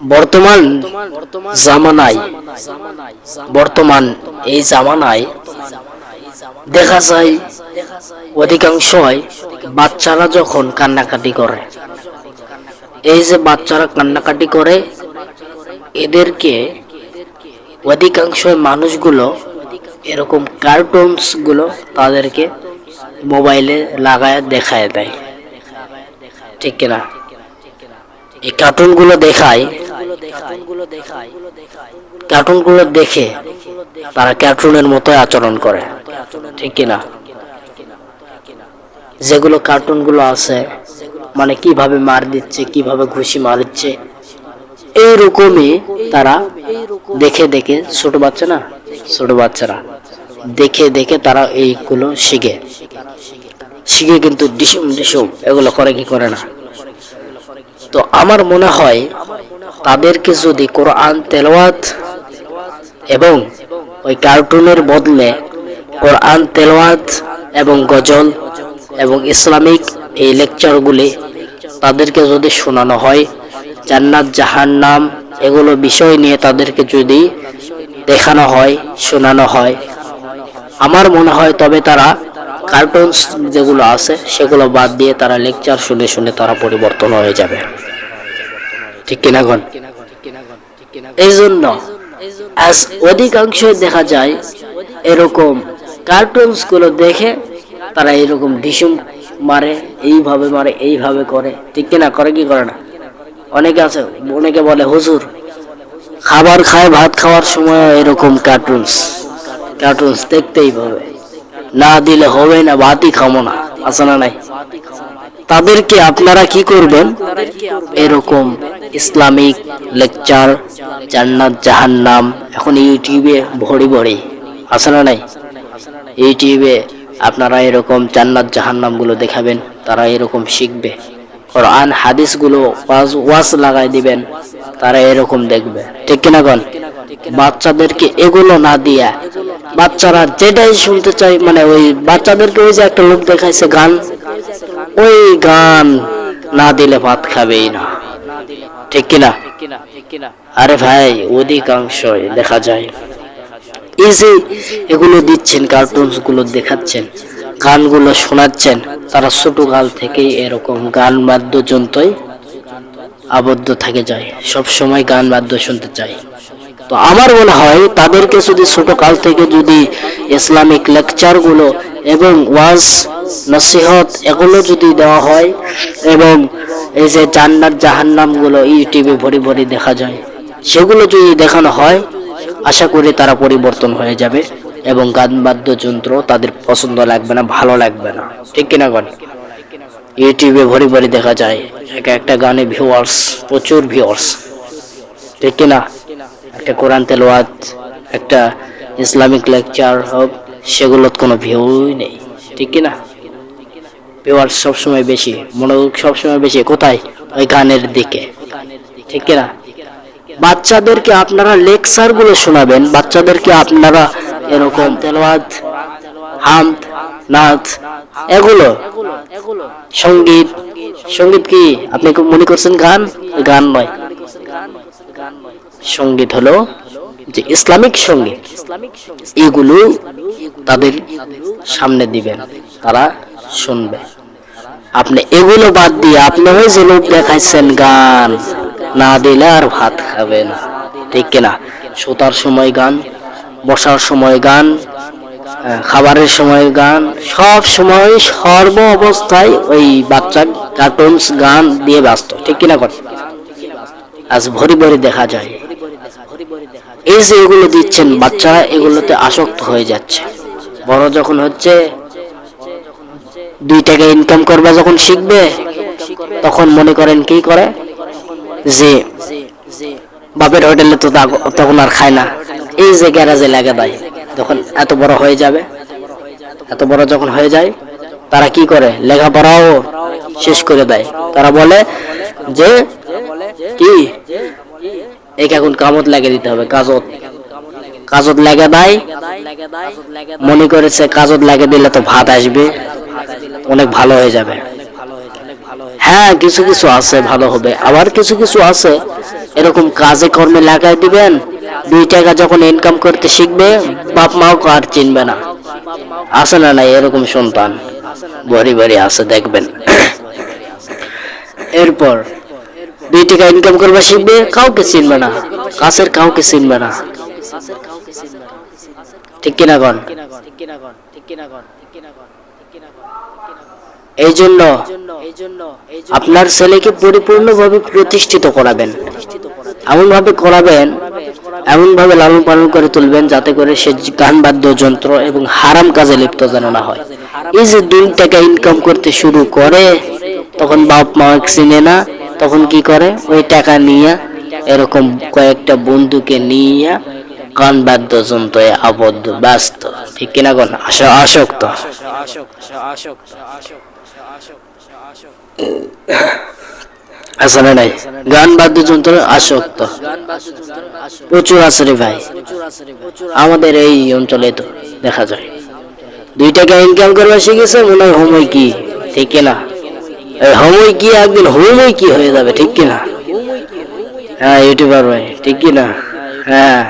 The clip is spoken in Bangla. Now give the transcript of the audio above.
বর্তমান জামানায়, বর্তমান এই জামানায় দেখা যায় অধিকাংশই বাচ্চারা যখন কান্নাকাটি করে। এই যে বাচ্চারা কান্নাকাটি করে, এদেরকে অধিকাংশ মানুষগুলো এরকম কার্টুনসগুলো তাদেরকে মোবাইলে লাগায়, দেখায় দেয়। ঠিক কিনা? এই কার্টুনগুলো দেখায় কার্টুনগুলো দেখে তারা কার্টুনের মতো আচরণ করে। ঠিক কিনা? যেগুলো কার্টুনগুলো আছে মানে কীভাবে মার দিচ্ছে কীভাবে ঘুষি মারছে এইরকমই তারা দেখে দেখে ছোট বাচ্চা না? ছোট বাচ্চারা। দেখে দেখে তারা এইগুলো শিখে। শিখে কিন্তু ডিসুম ডিসুম এগুলো করে কি করে না? তো আমার মনে হয় তাদেরকে যদি কোরআন তেলাওয়াত এবং ওই কার্টুনের বদলে কোরআন তেলাওয়াত এবং গজল এবং ইসলামিক এই লেকচারগুলি তাদেরকে যদি শোনানো হয়, জান্নাত, জাহান্নাম এগুলো বিষয় নিয়ে তাদেরকে যদি দেখানো হয়, শোনানো হয়, আমার মনে হয় তবে তারা কার্টুনস যেগুলো আছে সেগুলো বাদ দিয়ে তারা লেকচার শুনে শুনে তারা পরিবর্তন হয়ে যাবে। ঠিক কিনা গণ এই জন্য আজ অধিকাংশ দেখা যায় এরকম কার্টুনসগুলো দেখে তারা এরকম ডিসুম মারে, এইভাবে মারে, এইভাবে করে। ঠিক কিনা? করে কি করে না? অনেকে আছে, অনেকে বলে, হুজুর, খাবার খায়, ভাত খাওয়ার সময় এরকম কার্টুনস কার্টুনস দেখতেই হবে। না দিলে হবে না, ভাতই খাব না। আছে না নাই? তাদেরকে আপনারা কি করবেন? এরকম ইসলামিক লেকচার, জান্নাত, জাহান্নাম, এখন ইউটিউবে ভরি ভরি। আছে না নাই? ইউটিউবে আপনারা এরকম জান্নাত জাহান্নামগুলো দেখাবেন, তারা এরকম শিখবে। কোরআন হাদিসগুলো ওয়াজ ওয়াজ লাগাই দিবেন, তারা এরকম দেখবে। ঠিক কিনা গন বাচ্চাদেরকে এগুলো না দিয়া, বাচ্চারা যেটাই শুনতে চাই মানে ওই বাচ্চাদেরকে ওই যে একটা লোক দেখাইছে গান, ওই গান না দিলে ভাত খাবেই না। ঠিক কিনা? আরে ভাই অধিকাংশ দেখা যায়। এগুলো দিচ্ছেন কার্টুনসগুলো দেখাচ্ছেন, গানগুলো শোনাচ্ছেন, তারা ছোট কাল থেকেই এরকম গান বাদ্যযন্ত্রই আবদ্ধ থাকে যায়। সব সময় গান বাদ্য শুনতে চায়। তো আমার মনে হয় তাদেরকে যদি ছোট কাল থেকে যদি ইসলামিক লেকচারগুলো এবং ওয়াজ, নসিহত এগুলো যদি দেওয়া হয় এবং এই যে জান্নাত জাহান্নামগুলো ইউটিউবে ভরি ভরি দেখা যায়। সেগুলো যদি দেখানো হয়, আশা করি তারা পরিবর্তন হয়ে যাবে এবং গান বাদ্যযন্ত্র তাদের পছন্দ লাগবে না, ভালো লাগবে না। ঠিক কিনা গণ ইউটিউবে ভরি ভরি দেখা যায়, এক একটা গানে ভিউয়ার্স প্রচুর ভিউয়ার্স ঠিক কিনা? একটা কোরআন তেলোয়াত একটা ইসলামিক লেকচার হোক সেগুলোর কোনো ভিউই নেই। ঠিক কিনা? ভিউয়ার্স সবসময় বেশি, মনোযোগ সবসময় বেশি। কোথায়? ওই গানের দিকে। ঠিক কিনা? বাচ্চাদেরকে আপনারা লেকচারগুলো শোনাবেন। বাচ্চাদেরকে আপনারা এরকম তেলাওয়াত হামদ নাচ, এগুলো। সংগীত। সংগীত কি? আপনি মনে করছেন গান? গান নয়। সংগীত হলো যে ইসলামিক সংগীত। এগুলো তাদের সামনে দিবেন, তারা শুনবে। আপনি এগুলো বাদ দিয়ে আপনি ওই যে লোক দেখাইছেন গান, না দিলে আর ভাত খাবে না। ঠিক কিনা? শোতার সময় গান, বসার সময় গান খাবারের সময় গান, সব সময় সর্ব অবস্থায় ওই বাচ্চা কার্টুনস গান দিয়ে ব্যস্ত। ঠিক কিনা কর আজ ভরি ভরি দেখা যায়। এই যে এগুলো দিচ্ছেন, বাচ্চারা এগুলোতে আসক্ত হয়ে যাচ্ছে। বড় যখন হচ্ছে দুই টাকা ইনকাম করবে যখন শিখবে, তখন মনে করেন কি করে? যে বাপের হোটেলে তো তখন আর খায় না। এই যে গ্যারাজে লাগে দেয় যখন এত বড় হয়ে যাবে, এত বড় যখন হয়ে যায়, তারা কি করে? লেখাপড়াও শেষ করে দেয়। তারা বলে যে কি? একে এখন কামত লাগিয়ে দিতে হবে, কাজত। কাজত লাগে দেয়। মনে করেছে কাজত লাগে দিলে তো ভাত আসবে। অনেক ভালো হয়ে যাবে। হ্যাঁ কিছু কিছু আছে ভালো হবে। আবার কিছু কিছু আছে এরকম কাজে কর্মে লাগাই দিবেন দুই টাকা যখন ইনকাম করতে শিখবে বাপ মাও আর চিনবে না। আছে না নাই এরকম সন্তান? বড়ি বড়ি আছে দেখবেন। এরপর দুই টাকা ইনকাম করবে শিখবে কাউকে চিনবে না। কাছের কাউকে চিনবে না। ঠিক কিনা গন এই জন্য আপনার ছেলেকে পরিপূর্ণভাবে প্রতিষ্ঠিত করাবেন। এমন ভাবে করাবেন এমন ভাবে লালন পালন করে তুলবেন যাতে করে সে গান বাদ্যযন্ত্র এবং হারাম কাজে লিপ্ত যেন না হয়। এই যে দুই টাকা ইনকাম করতে শুরু করে তখন বাপ মা চিনে না তখন কি করে? ওই টাকা নিয়ে এরকম কয়েকটা বন্ধুকে নিয়ে গান বাদ্যযন্ত্রে আবদ্ধ, ব্যস্ত। ঠিক কিনা কোন? আসক্ত। আছে না নাই। গান বাদ্যযন্ত্র আসক্ত। প্রচুর আছে ভাই। আমাদের এই অঞ্চলে তো দেখা যায়। দুই টাকা ইনকাম করবে শিখেছে মনে হয় হোমই কি? ঠিক না হোমই কি একদিন? হোমই কি হয়ে যাবে? ঠিক কিনা? হ্যাঁ ইউটিউবার ভাই, ঠিক কিনা? হ্যাঁ।